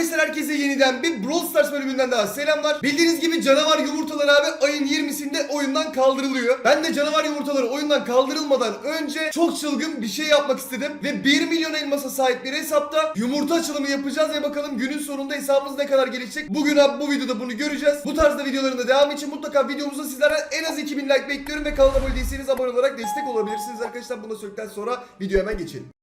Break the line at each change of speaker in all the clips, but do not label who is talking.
Arkadaşlar herkese yeniden bir Brawl Stars bölümünden daha selamlar. Bildiğiniz gibi canavar yumurtaları abi ayın 20'sinde oyundan kaldırılıyor. Ben de canavar yumurtaları oyundan kaldırılmadan önce çok çılgın bir şey yapmak istedim. Ve 1 milyon elmasa sahip bir hesapta yumurta açılımı yapacağız ve bakalım günün sonunda hesabımız ne kadar gelişecek. Bugün abi bu videoda bunu göreceğiz. Bu tarzda videoların da devamı için mutlaka videomuza sizlerden en az 2000 like bekliyorum ve kanala abone değilseniz abone olarak destek olabilirsiniz arkadaşlar. Bunu söyledikten sonra videoya hemen geçelim.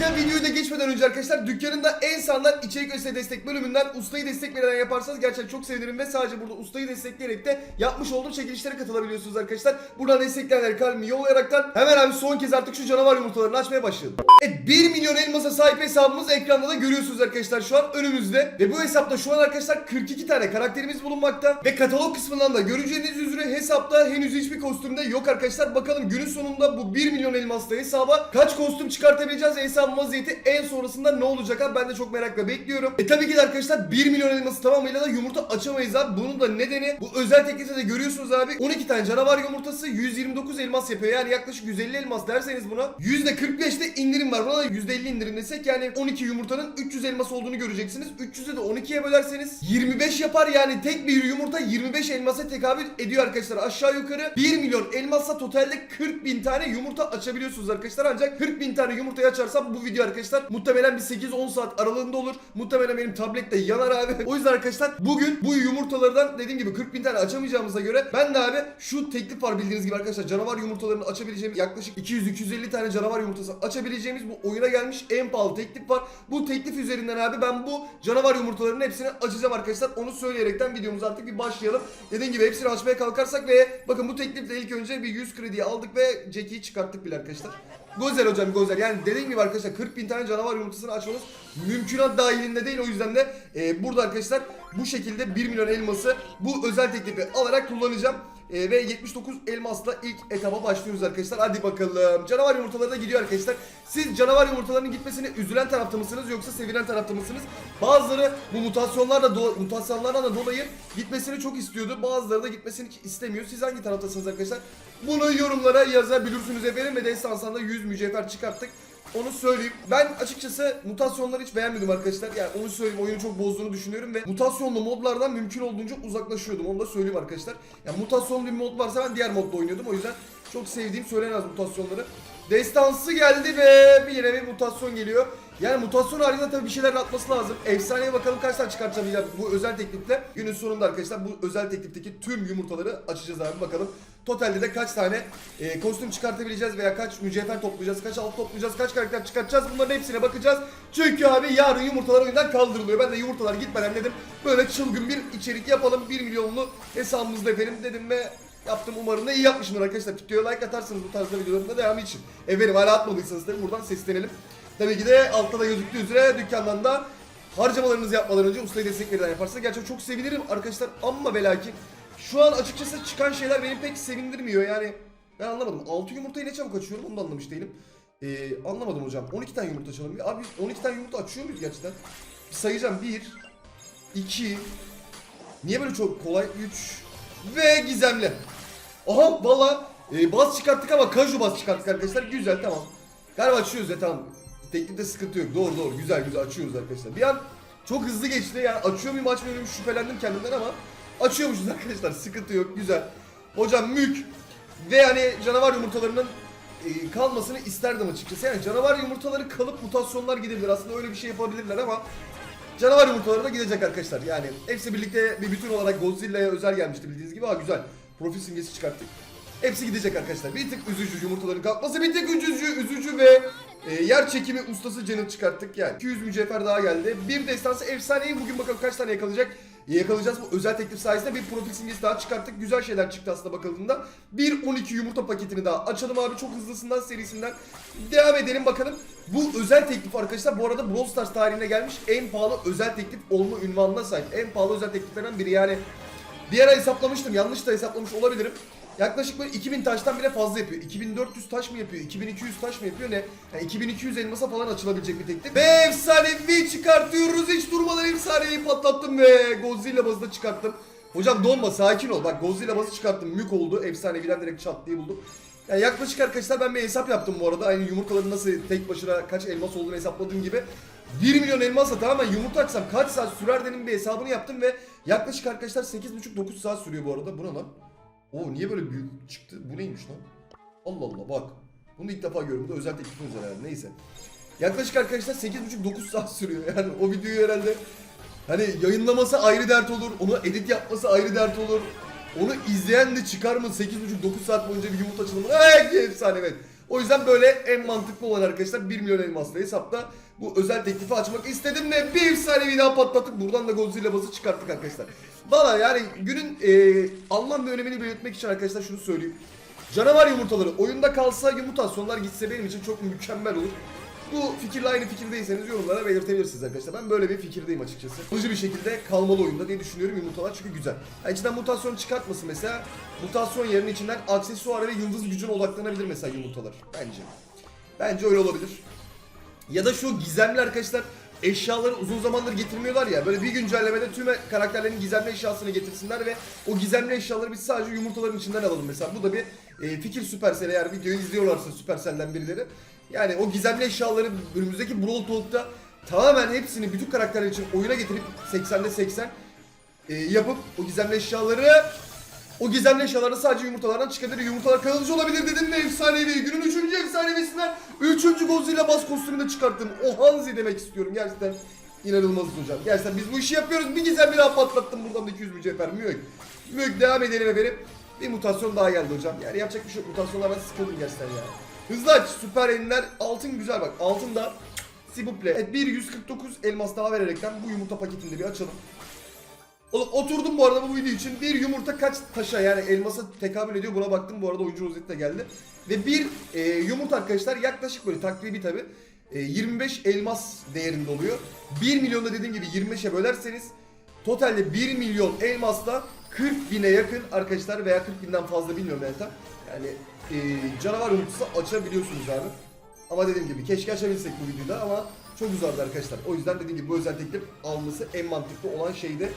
Peki videoyu da geçmeden önce arkadaşlar dükkanında en sağlam içerik ve destek bölümünden ustayı desteklemeden yaparsanız gerçekten çok sevinirim ve sadece burada ustayı destekleyerek de yapmış olduğum çekilişlere katılabiliyorsunuz arkadaşlar. Buradan destekleyenleri kalbimi yollayaraktan hemen abi son kez artık şu canavar yumurtalarını açmaya başlayalım. Evet 1 milyon elmasa sahip hesabımız ekranda da görüyorsunuz arkadaşlar şu an önümüzde. Ve bu hesapta şu an arkadaşlar 42 tane karakterimiz bulunmakta. Ve katalog kısmından da göreceğiniz üzere hesapta henüz hiçbir kostümde yok arkadaşlar. Bakalım günün sonunda bu 1 milyon elmasla hesaba kaç kostüm çıkartabileceğiz ve hesabın vaziyeti en sonrasında ne olacak abi ben de çok merakla bekliyorum. E tabii ki de arkadaşlar 1 milyon elması tamamıyla da yumurta açamayız abi. Bunun da nedeni bu özel teklifte de görüyorsunuz abi 12 tane canavar yumurtası 129 elmas yapıyor. Yani yaklaşık 150 elmas derseniz buna %45'te indirim var. Buna da %50 indirim desek yani 12 yumurtanın 300 elmas olduğunu göreceksiniz. 300'ü de 12'ye bölerseniz 25 yapar yani tek bir yumurta 25 elmasa tekabül ediyor arkadaşlar. Aşağı yukarı 1 milyon elmasla totalde 40 bin tane yumurta açabiliyorsunuz arkadaşlar. Ancak 40 bin tane yumurtayı açarsam bu video arkadaşlar muhtemelen bir 8-10 saat aralığında olur. Muhtemelen benim tablet de yanar abi. O yüzden arkadaşlar bugün bu yumurtalardan dediğim gibi 40 bin tane açamayacağımıza göre ben de abi şu teklif var bildiğiniz gibi arkadaşlar canavar yumurtalarını açabileceğim yaklaşık 200-250 tane canavar yumurtası açabileceğimiz bu oyuna gelmiş en pahalı teklif var. Bu teklif üzerinden abi ben bu canavar yumurtalarının hepsini açacağım arkadaşlar. Onu söyleyerekten videomuza artık bir başlayalım. Dediğim gibi hepsini açmaya kalkarsak ve bakın bu teklifle ilk önce bir 100 krediyi aldık ve Jackie'yi çıkarttık bile arkadaşlar. Gozel hocam Gozel. Yani dediğim gibi arkadaşlar 40 bin tane canavar yumurtasını açmamız mümkünat dahilinde değil. O yüzden de e, burada arkadaşlar bu şekilde 1 milyon elması bu özel teklifi alarak kullanacağım. E, ve 79 elmasla ilk etaba başlıyoruz arkadaşlar. Hadi bakalım. Canavar yumurtaları da gidiyor arkadaşlar. Siz canavar yumurtalarının gitmesine üzülen tarafta mısınız yoksa sevinen tarafta mısınız? Bazıları bu mutasyonlarla do- mutasyonlardan da dolayı gitmesini çok istiyordu. Bazıları da gitmesini istemiyor. Siz hangi taraftasınız arkadaşlar? Bunu yorumlara yazabilirsiniz efendim ve destansanda 100 mücevher çıkarttık. Onu söyleyeyim. Ben açıkçası mutasyonları hiç beğenmedim arkadaşlar. Yani onu söyleyeyim oyunu çok bozduğunu düşünüyorum ve mutasyonlu modlardan mümkün olduğunca uzaklaşıyordum. Onu da söyleyeyim arkadaşlar. Yani mutasyonlu bir mod varsa ben diğer modda oynuyordum. O yüzden çok sevdiğim söylenemez mutasyonları. Destansı geldi ve bir yine bir mutasyon geliyor. Yani mutasyon haricinde tabii bir şeyler atması lazım. Efsaneye bakalım kaç tane çıkartabileceğiz bu özel teklifle. Günün sonunda arkadaşlar bu özel teklifteki tüm yumurtaları açacağız abi bakalım. Totalde de kaç tane e, kostüm çıkartabileceğiz veya kaç mücevher toplayacağız, kaç alt toplayacağız, kaç karakter çıkartacağız bunların hepsine bakacağız. Çünkü abi yarın yumurtalar oyundan kaldırılıyor. Ben de yumurtalar gitmeden dedim böyle çılgın bir içerik yapalım. 1 milyonlu hesabımızda efendim dedim ve Yaptım umarım da iyi yapmışımdır arkadaşlar. Videoya like atarsınız bu tarzda videoların da devamı için. Efendim hala atmadıysanız tabii buradan seslenelim. Tabii ki de altta da gözüktüğü üzere dükkandan da harcamalarınızı yapmadan önce ustayı destek veriden yaparsanız gerçekten çok sevinirim arkadaşlar. Ama ve lakin şu an açıkçası çıkan şeyler beni pek sevindirmiyor yani. Ben anlamadım. 6 yumurtayı ne çabuk açıyorum onu da anlamış değilim. Ee, anlamadım hocam. 12 tane yumurta açalım. Abi 12 tane yumurta açıyor muyuz gerçekten? Bir sayacağım. 1 2 Niye böyle çok kolay? 3 ve gizemli. Aha valla e, baz çıkarttık ama kaju baz çıkarttık arkadaşlar. Güzel tamam. Galiba açıyoruz ya tamam. Teknikte sıkıntı yok. Doğru doğru güzel güzel açıyoruz arkadaşlar. Bir an çok hızlı geçti yani açıyor muyum açmıyor muyum şüphelendim kendimden ama açıyormuşuz arkadaşlar. Sıkıntı yok güzel. Hocam mük ve hani canavar yumurtalarının e, kalmasını isterdim açıkçası. Yani canavar yumurtaları kalıp mutasyonlar gidebilir. Aslında öyle bir şey yapabilirler ama Canavar yumurtaları da gidecek arkadaşlar. Yani hepsi birlikte bir bütün olarak Godzilla'ya özel gelmişti bildiğiniz gibi. Ha güzel. Profil simgesi çıkarttık. Hepsi gidecek arkadaşlar. Bir tık üzücü yumurtaların kalkması, bir tık üzücü, üzücü ve e, yer çekimi ustası Janet çıkarttık. Yani 200 mücevher daha geldi. Bir destansı efsaneyi bugün bakalım kaç tane yakalayacak. Yakalayacağız bu özel teklif sayesinde bir profil simgesi daha çıkarttık. Güzel şeyler çıktı aslında bakıldığında. Bir 12 yumurta paketini daha açalım abi çok hızlısından serisinden. Devam edelim bakalım. Bu özel teklif arkadaşlar bu arada Brawl Stars tarihine gelmiş en pahalı özel teklif olma ünvanına sahip. En pahalı özel tekliflerden biri yani. Bir ara hesaplamıştım yanlış da hesaplamış olabilirim. Yaklaşık böyle 2000 taştan bile fazla yapıyor. 2400 taş mı yapıyor? 2200 taş mı yapıyor ne? Yani 2200 elmasa falan açılabilecek bir teklif. Ve efsanevi çıkartıyoruz. Hiç durmadan efsaneyi patlattım ve Godzilla bazı da çıkarttım. Hocam donma sakin ol. Bak Godzilla bazı çıkarttım. Mük oldu. Efsaneviden direkt çat diye buldum. Yani yaklaşık arkadaşlar ben bir hesap yaptım bu arada. Aynı yumurtaların nasıl tek başına kaç elmas olduğunu hesapladığım gibi. 1 milyon elmasla tamamen yumurta açsam kaç saat sürer dedim bir hesabını yaptım ve yaklaşık arkadaşlar 8,5-9 saat sürüyor bu arada. Bu ne lan? Oo niye böyle büyük çıktı? Bu neymiş lan? Allah Allah bak. Bunu ilk defa görüyorum. Bu da özel teklifin özel herhalde. Neyse. Yaklaşık arkadaşlar 8,5-9 saat sürüyor. Yani o videoyu herhalde hani yayınlaması ayrı dert olur. Onu edit yapması ayrı dert olur. Onu izleyen de çıkar mı 8,5-9 saat boyunca bir yumurta açılımı? Eee efsane evet. O yüzden böyle en mantıklı olan arkadaşlar 1 milyon elmasla hesapta bu özel teklifi açmak istedim ve bir efsanevi daha patlattık. Buradan da Godzilla bazı çıkarttık arkadaşlar. Valla yani günün e, anlam ve önemini belirtmek için arkadaşlar şunu söyleyeyim. Canavar yumurtaları oyunda kalsa yumurtasyonlar gitse benim için çok mükemmel olur. Bu fikirle aynı fikirdeyseniz yorumlara belirtebilirsiniz arkadaşlar. Ben böyle bir fikirdeyim açıkçası. Kalıcı bir şekilde kalmalı oyunda diye düşünüyorum yumurtalar çünkü güzel. Yani içinden mutasyon çıkartmasın mesela. Mutasyon yerine içinden aksesuar ve yıldız gücüne odaklanabilir mesela yumurtalar. Bence. Bence öyle olabilir. Ya da şu gizemli arkadaşlar eşyaları uzun zamandır getirmiyorlar ya. Böyle bir güncellemede tüm karakterlerin gizemli eşyasını getirsinler ve o gizemli eşyaları biz sadece yumurtaların içinden alalım mesela. Bu da bir e, fikir Supercell eğer videoyu izliyorlarsa Supercell'den birileri. Yani o gizemli eşyaları önümüzdeki Brawl Talk'ta tamamen hepsini bütün karakterler için oyuna getirip 80'de 80 e, yapıp o gizemli eşyaları o gizemli eşyaları sadece yumurtalardan çıkabilir. Yumurtalar kalıcı olabilir dedim ve efsanevi. Günün üçüncü efsanevisinden üçüncü Godzilla bas kostümünü çıkarttım. O Hanzi demek istiyorum. Gerçekten inanılmaz hocam. Gerçekten biz bu işi yapıyoruz. Bir gizem bir daha patlattım buradan da 200 mücevher. Mük. Mük devam edelim efendim. Bir mutasyon daha geldi hocam. Yani yapacak bir şey yok. Mutasyonlardan sıkıldım gerçekten ya. Hızlı aç. Süper enler. Altın güzel bak. Altın da Sibuple. Evet bir 149 elmas daha vererekten bu yumurta paketini de bir açalım. Oğlum oturdum bu arada bu video için. Bir yumurta kaç taşa yani elmasa tekabül ediyor buna baktım. Bu arada oyuncu rozeti de geldi. Ve bir e, yumurta arkadaşlar yaklaşık böyle takribi tabi 25 elmas değerinde oluyor. 1 milyonda dediğim gibi 25'e bölerseniz totalde 1 milyon elmasla 40 bine yakın arkadaşlar veya 40 binden fazla bilmiyorum ben tam. Yani e, canavar yumurtası açabiliyorsunuz abi. Ama dediğim gibi keşke açabilsek bu videoda ama çok uzardı arkadaşlar. O yüzden dediğim gibi bu özel teklif alması en mantıklı olan şeydi.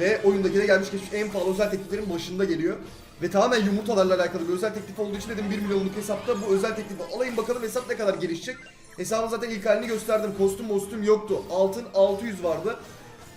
Ve oyundaki de gelmiş geçmiş en pahalı özel tekliflerin başında geliyor. Ve tamamen yumurtalarla alakalı bir özel teklif olduğu için dedim 1 milyonluk hesapta bu özel teklifi alayım bakalım hesap ne kadar gelişecek. Hesabın zaten ilk halini gösterdim. Kostüm kostüm yoktu. Altın 600 vardı.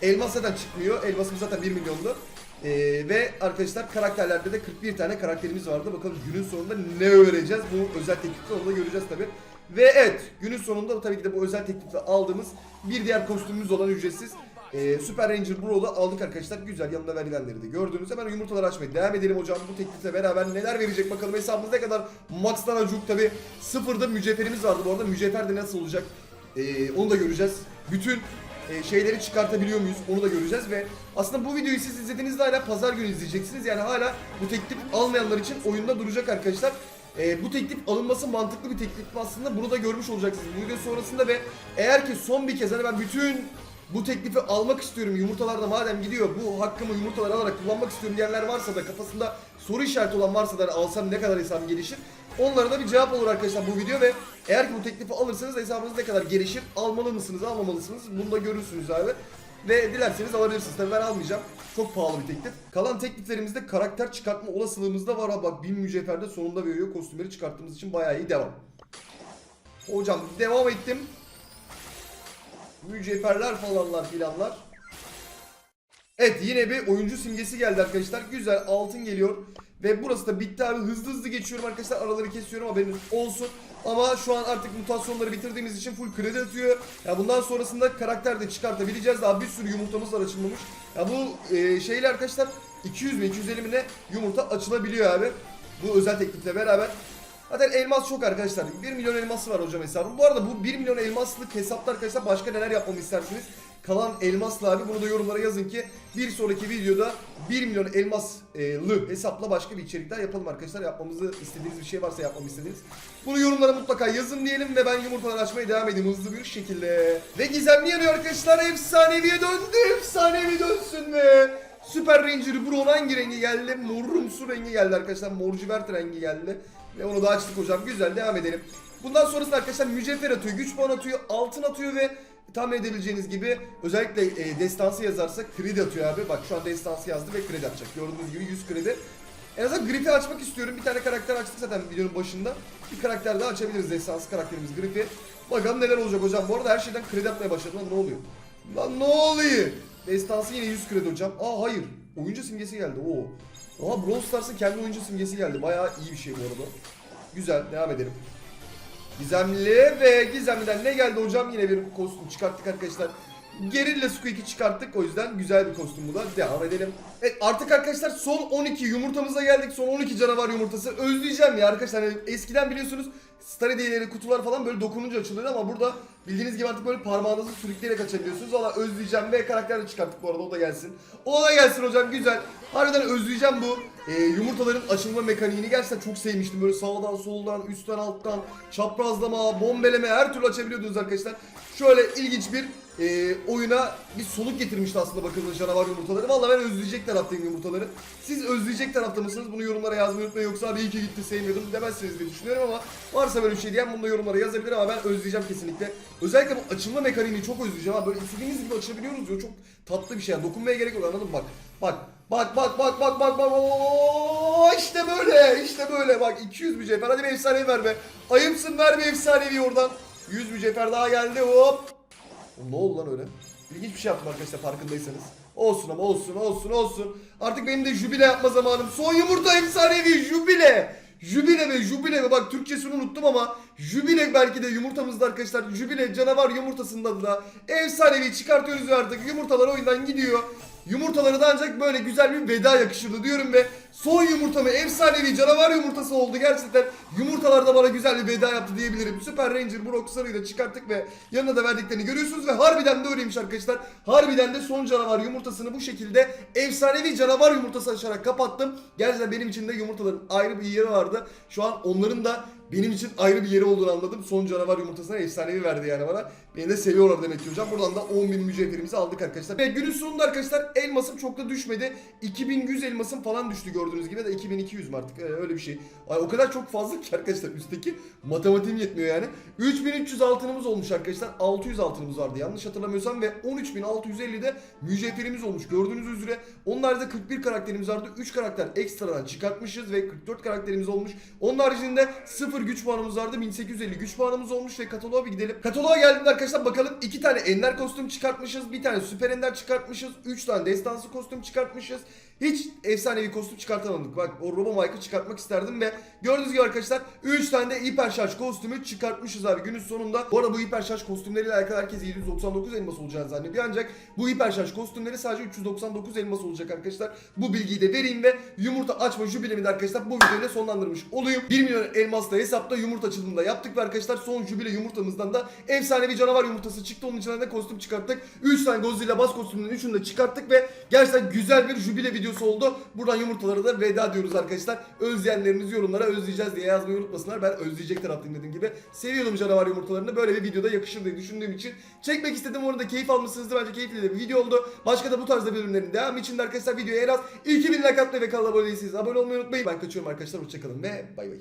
Elmas zaten çıkmıyor. Elmasımız zaten 1 milyondu. Ee, ve arkadaşlar karakterlerde de 41 tane karakterimiz vardı. Bakalım günün sonunda ne öğreneceğiz? Bu özel teklifte onu da göreceğiz tabi. Ve evet günün sonunda tabii ki de bu özel teklifte aldığımız bir diğer kostümümüz olan ücretsiz ee, Super Ranger Bro'da aldık arkadaşlar. Güzel yanında verilenleri de gördüğünüz hemen yumurtaları açmaya devam edelim hocam. Bu teklifle beraber neler verecek bakalım hesabımız ne kadar max'tan acuk tabi. Sıfırda mücevherimiz vardı bu arada. Mücevher de nasıl olacak? Ee, onu da göreceğiz. Bütün e, şeyleri çıkartabiliyor muyuz onu da göreceğiz ve aslında bu videoyu siz izlediğinizde hala pazar günü izleyeceksiniz. Yani hala bu teklif almayanlar için oyunda duracak arkadaşlar. E, bu teklif alınması mantıklı bir teklif mi aslında bunu da görmüş olacaksınız bu video sonrasında ve eğer ki son bir kez hani ben bütün bu teklifi almak istiyorum yumurtalarda madem gidiyor bu hakkımı yumurtalar alarak kullanmak istiyorum diyenler varsa da kafasında soru işareti olan varsa da hani alsam ne kadar hesabım gelişir onlara da bir cevap olur arkadaşlar bu video ve eğer ki bu teklifi alırsanız hesabınız ne kadar gelişir almalı mısınız almamalısınız bunu da görürsünüz abi ve dilerseniz alabilirsiniz. Tabii ben almayacağım. Çok pahalı bir teklif. Kalan tekliflerimizde karakter çıkartma olasılığımız da var. Ha bak 1000 mücevherde sonunda veriyor. Kostümleri çıkarttığımız için bayağı iyi devam. Hocam devam ettim. Mücevherler falanlar filanlar. Evet yine bir oyuncu simgesi geldi arkadaşlar. Güzel altın geliyor. Ve burası da bitti abi. Hızlı hızlı geçiyorum arkadaşlar. Araları kesiyorum haberiniz olsun. Ama şu an artık mutasyonları bitirdiğimiz için full kredi atıyor. Ya bundan sonrasında karakter de çıkartabileceğiz. Daha bir sürü yumurtamız var açılmamış. Ya bu e, şeyle arkadaşlar 200 mi 250 mi ne yumurta açılabiliyor abi. Bu özel teklifle beraber. Zaten elmas çok arkadaşlar. 1 milyon elması var hocam hesabım. Bu arada bu 1 milyon elmaslık hesapta arkadaşlar başka neler yapmamı istersiniz? Kalan elmasla abi bunu da yorumlara yazın ki bir sonraki videoda 1 milyon elmaslı hesapla başka bir içerik daha yapalım arkadaşlar. Yapmamızı istediğiniz bir şey varsa yapmamı istediğiniz. Bunu yorumlara mutlaka yazın diyelim ve ben yumurtaları açmaya devam edeyim hızlı bir şekilde. Ve gizemli yanıyor arkadaşlar. Efsaneviye döndü. Efsanevi dönsün ve Süper Ranger Brown hangi rengi geldi? Morumsu rengi geldi arkadaşlar. Morcivert rengi geldi. Ve onu da açtık hocam. Güzel devam edelim. Bundan sonrasında arkadaşlar mücevher atıyor, güç puan atıyor, altın atıyor ve tahmin edebileceğiniz gibi özellikle e, destansı yazarsa kredi atıyor abi. Bak şu an destansı yazdı ve kredi atacak. Gördüğünüz gibi 100 kredi. En azından Griff'i açmak istiyorum. Bir tane karakter açtık zaten videonun başında. Bir karakter daha açabiliriz destansı karakterimiz Griff'i. Bakalım neler olacak hocam. Bu arada her şeyden kredi atmaya başladım. Lan ne oluyor? Lan ne oluyor? Destansı yine 100 kredi hocam. Aa hayır. Oyuncu simgesi geldi. Oo. Oha Brawl Stars'ın kendi oyuncu simgesi geldi. Bayağı iyi bir şey bu arada. Güzel. Devam edelim. Gizemli ve Gizemli'den ne geldi hocam? Yine bir kostüm çıkarttık arkadaşlar. Gerilla Squeak'i çıkarttık. O yüzden güzel bir kostüm bu da. Devam edelim. Evet artık arkadaşlar son 12 yumurtamıza geldik. Son 12 canavar yumurtası. Özleyeceğim ya arkadaşlar. Hani eskiden biliyorsunuz Star hediyeleri, kutular falan böyle dokununca açılıyordu ama burada bildiğiniz gibi artık böyle parmağınızı sürükleyerek açabiliyorsunuz. Valla özleyeceğim ve karakter de çıkarttık bu arada o da gelsin. O da gelsin hocam güzel. Harbiden özleyeceğim bu e, yumurtaların açılma mekaniğini gerçekten çok sevmiştim. Böyle sağdan soldan, üstten alttan, çaprazlama, bombeleme her türlü açabiliyordunuz arkadaşlar. Şöyle ilginç bir e, oyuna bir soluk getirmişti aslında bakıldığında canavar yumurtaları. Valla ben özleyecek taraftayım yumurtaları. Siz özleyecek tarafta mısınız? Bunu yorumlara yazmayı unutmayın. Yoksa abi iyi ki gitti sevmiyordum demezsiniz diye düşünüyorum ama varsa böyle bir şey diyen bunu da yorumlara yazabilir ama ben özleyeceğim kesinlikle. Özellikle bu açılma mekaniğini çok özleyeceğim abi. Böyle istediğiniz gibi açabiliyoruz ya çok tatlı bir şey. Yani dokunmaya gerek yok anladın mı? Bak bak bak bak bak bak bak bak Oo, işte böyle işte böyle bak 200 mücevher hadi bir efsanevi ver be. Ayıpsın ver bir efsanevi oradan. 100 mücevher daha geldi hop. Ne oldu lan öyle? İlginç bir şey yaptım arkadaşlar farkındaysanız. Olsun ama olsun olsun olsun. Artık benim de jübile yapma zamanım. Son yumurta efsanevi jübile. Jübile mi jübile mi bak Türkçesini unuttum ama jübile belki de yumurtamızda arkadaşlar. Jübile canavar yumurtasında da efsanevi çıkartıyoruz ve artık yumurtalar oyundan gidiyor. Yumurtaları da ancak böyle güzel bir veda yakışırdı diyorum ve son yumurtamı efsanevi canavar yumurtası oldu gerçekten. Yumurtalar da bana güzel bir veda yaptı diyebilirim. Süper Ranger Brock Sarı'yı da çıkarttık ve yanına da verdiklerini görüyorsunuz ve harbiden de öyleymiş arkadaşlar. Harbiden de son canavar yumurtasını bu şekilde efsanevi canavar yumurtası açarak kapattım. Gerçekten benim için de yumurtaların ayrı bir yeri vardı. Şu an onların da benim için ayrı bir yeri olduğunu anladım. Son canavar yumurtasına efsanevi verdi yani bana. Beni de seviyorlar demek ki hocam. Buradan da 10.000 mücevherimizi aldık arkadaşlar. Ve günün sonunda arkadaşlar elmasım çok da düşmedi. 2100 elmasım falan düştü gördüğünüz gibi. Ya da 2200 mü artık Ee, öyle bir şey. Ay, o kadar çok fazla ki arkadaşlar üstteki matematiğim yetmiyor yani. 3300 altınımız olmuş arkadaşlar. 600 altınımız vardı yanlış hatırlamıyorsam. Ve 13650'de mücevherimiz olmuş gördüğünüz üzere. Haricinde 41 karakterimiz vardı. 3 karakter ekstradan çıkartmışız ve 44 karakterimiz olmuş. Onun haricinde 0 güç puanımız vardı. 1850 güç puanımız olmuş ve kataloğa bir gidelim. Kataloğa geldiğinde arkadaşlar bakalım 2 tane ender kostüm çıkartmışız. Bir tane süper ender çıkartmışız. 3 tane destansı kostüm çıkartmışız. Hiç efsanevi kostüm çıkartamadık. Bak o Robo Mike'ı çıkartmak isterdim ve gördüğünüz gibi arkadaşlar 3 tane de hiper şarj kostümü çıkartmışız abi günün sonunda. Bu arada bu hiper şarj kostümleriyle alakalı herkes 799 elmas olacağını zannediyor ancak bu hiper şarj kostümleri sadece 399 elmas olacak arkadaşlar. Bu bilgiyi de vereyim ve yumurta açma jübilemi de arkadaşlar bu videoyu da sonlandırmış olayım. 1 milyon elmasla hesapta yumurta açılımında yaptık ve arkadaşlar son jübile yumurtamızdan da efsanevi canavar yumurtası çıktı. Onun içinden de kostüm çıkarttık. 3 tane Godzilla bas kostümünün 3'ünü de çıkarttık ve gerçekten güzel bir jübile videosu oldu. Buradan yumurtalara da veda diyoruz arkadaşlar. Özleyenleriniz yorumlara özleyeceğiz diye yazmayı unutmasınlar. Ben özleyecek taraftayım dediğim gibi. Seviyordum canavar yumurtalarını. Böyle bir videoda yakışır diye düşündüğüm için çekmek istedim. Orada keyif almışsınızdır. Bence keyifli bir video oldu. Başka da bu tarzda bölümlerin devamı için arkadaşlar videoya en az 2000 like atmayı ve kanala abone değilseniz abone olmayı unutmayın. Ben kaçıyorum arkadaşlar. Hoşçakalın ve bay bay.